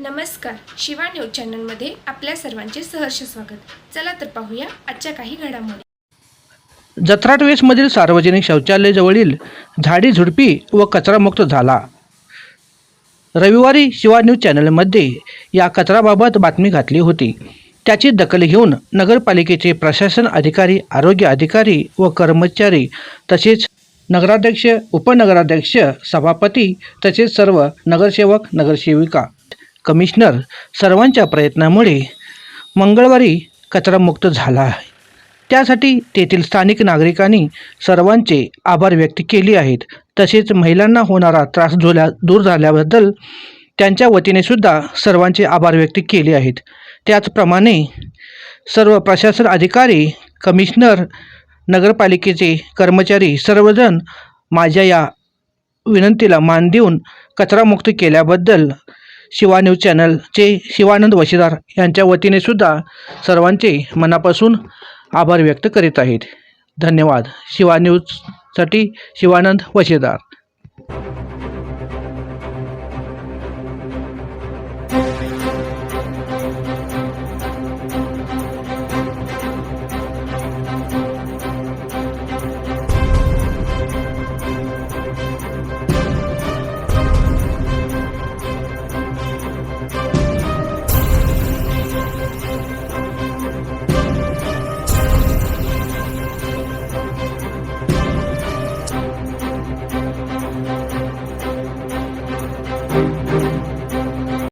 नमस्कार शिवा न्यूज चॅनलमध्ये आपल्या सर्वांचे सहर्ष स्वागत. चला तर पाहूया आजच्या काही घडामोडी. जत्राटवेसमधील सार्वजनिक शौचालयाजवळील झाडी झुडपी व कचरामुक्त झाला. रविवारी शिवा न्यूज चॅनलमध्ये या कचराबाबत बातमी घातली होती. त्याची दखल घेऊन नगरपालिकेचे प्रशासन अधिकारी आरोग्य अधिकारी व कर्मचारी तसेच नगराध्यक्ष उपनगराध्यक्ष सभापती तसेच सर्व नगरसेवक नगरसेविका कमिशनर सर्वांच्या प्रयत्नामुळे मंगळवारी कचरामुक्त झाला आहे. त्यासाठी तेथील स्थानिक नागरिकांनी सर्वांचे आभार व्यक्त केले आहेत. तसेच महिलांना होणारा त्रास झोल्या दूर झाल्याबद्दल त्यांच्या वतीने सुद्धा सर्वांचे आभार व्यक्त केले आहेत. त्याचप्रमाणे सर्व प्रशासन अधिकारी कमिशनर नगरपालिकेचे कर्मचारी सर्वजण माझ्या या विनंतीला मान देऊन कचरामुक्त केल्याबद्दल शिवा न्यूज चॅनलचे शिवानंद वशीदार यांच्या वतीने सुद्धा सर्वांचे मनापासून आभार व्यक्त करीत आहेत. धन्यवाद. शिवा न्यूजसाठी शिवानंद वशीदार.